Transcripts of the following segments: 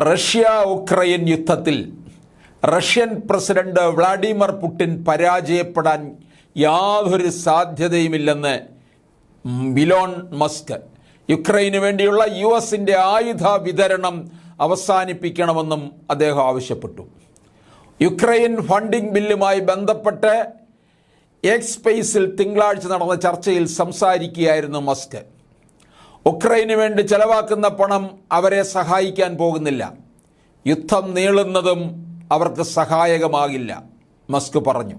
Russia Ukraine യുദ്ധത്തിൽ Russian president Vladimir Putin പരാജയപ്പെടാൻ യാതൊരു സാധ്യതയുമില്ലെന്ന് ബിലോൺ മസ്ക്. യുക്രൈന് വേണ്ടിയുള്ള യു എസിന്റെ ആയുധ വിതരണം അവസാനിപ്പിക്കണമെന്നും അദ്ദേഹം ആവശ്യപ്പെട്ടു. യുക്രൈൻ ഫണ്ടിംഗ് ബില്ലുമായി ബന്ധപ്പെട്ട് എക്സ്പെയ്സിൽ തിങ്കളാഴ്ച നടന്ന ചർച്ചയിൽ സംസാരിക്കുകയായിരുന്നു മസ്ക്. ഉക്രൈന് വേണ്ടി ചെലവാക്കുന്ന പണം അവരെ സഹായിക്കാൻ പോകുന്നില്ല. യുദ്ധം നീളുന്നതും അവർക്ക് സഹായകമാകില്ല മസ്ക് പറഞ്ഞു.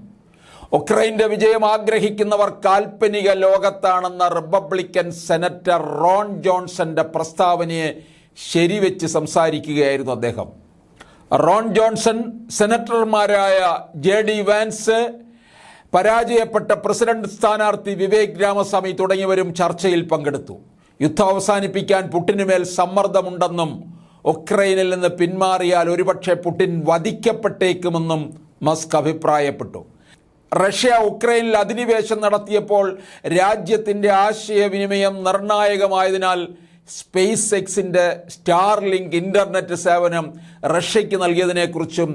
ഉക്രൈന്റെ വിജയം ആഗ്രഹിക്കുന്നവർ കാൽപ്പനിക ലോകത്താണെന്ന റിപ്പബ്ലിക്കൻ സെനറ്റർ റോൺ ജോൺസന്റെ പ്രസ്താവനയെ ശരിവെച്ച് സംസാരിക്കുകയായിരുന്നു അദ്ദേഹം. റോൺ ജോൺസൺ സെനറ്റർമാരായ ജെ ഡി വാൻസ് പരാജയപ്പെട്ട പ്രസിഡന്റ് സ്ഥാനാർത്ഥി വിവേക് രാമസ്വാമി തുടങ്ങിയവരും ചർച്ചയിൽ പങ്കെടുത്തു. യുദ്ധം അവസാനിപ്പിക്കാൻ പുട്ടിനുമേൽ സമ്മർദ്ദമുണ്ടെന്നും ഉക്രൈനിൽ നിന്ന് പിന്മാറിയാൽ ഒരുപക്ഷെ പുടിൻ വധിക്കപ്പെട്ടേക്കുമെന്നും മസ്ക് അഭിപ്രായപ്പെട്ടു. റഷ്യ ഉക്രൈനിൽ അധിനിവേശം നടത്തിയപ്പോൾ രാജ്യത്തിന്റെ ആശയവിനിമയം നിർണായകമായതിനാൽ സ്പേസ് എക്സിന്റെ സ്റ്റാർലിങ്ക് ഇന്റർനെറ്റ് സേവനം റഷ്യയ്ക്ക് നൽകിയതിനെക്കുറിച്ചും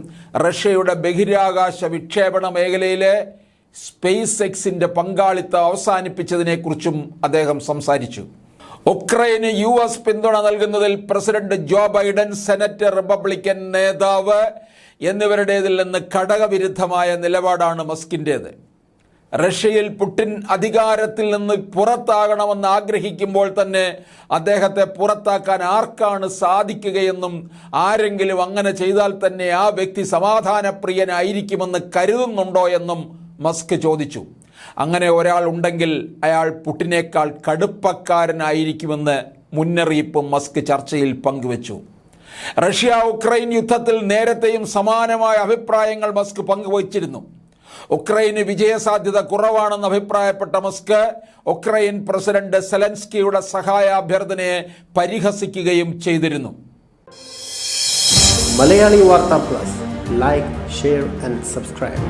റഷ്യയുടെ ബഹിരാകാശ വിക്ഷേപണ മേഖലയിലെ സ്പേസ് എക്സിന്റെ പങ്കാളിത്തം അവസാനിപ്പിച്ചതിനെക്കുറിച്ചും അദ്ദേഹം സംസാരിച്ചു. ഉക്രൈന് യു എസ് പിന്തുണ നൽകുന്നതിൽ president Joe Biden senate republican നേതാവ് എന്നിവരുടേതിൽ നിന്ന് ഘടകവിരുദ്ധമായ നിലപാടാണ് മസ്കിന്റേത് റഷ്യയിൽ പുടിൻ അധികാരത്തിൽ നിന്ന് പുറത്താകണമെന്ന് ആഗ്രഹിക്കുമ്പോൾ തന്നെ അദ്ദേഹത്തെ പുറത്താക്കാൻ ആർക്കാണ് സാധിക്കുകയെന്നും ആരെങ്കിലും അങ്ങനെ ചെയ്താൽ തന്നെ ആ വ്യക്തി സമാധാനപ്രിയനായിരിക്കുമെന്ന് കരുതുന്നുണ്ടോ എന്നും മസ്ക് ചോദിച്ചു. അങ്ങനെ ഒരാൾ ഉണ്ടെങ്കിൽ അയാൾ പുട്ടിനേക്കാൾ കടുപ്പക്കാരനായിരിക്കുമെന്ന് മുന്നറിയിപ്പ് മസ്ക് ചർച്ചയിൽ പങ്കുവച്ചു. റഷ്യ ഉക്രൈൻ യുദ്ധത്തിൽ നേരത്തെയും സമാനമായ അഭിപ്രായങ്ങൾ മസ്ക് പങ്കുവച്ചിരുന്നു. ഉക്രൈന് വിജയസാധ്യത കുറവാണെന്ന് അഭിപ്രായപ്പെട്ട മസ്ക് ഉക്രൈൻ പ്രസിഡന്റ് സെലൻസ്കിയുടെ സഹായാഭ്യർത്ഥനയെ പരിഹസിക്കുകയും ചെയ്തിരുന്നു. Malayali Vartha plus. Like share and subscribe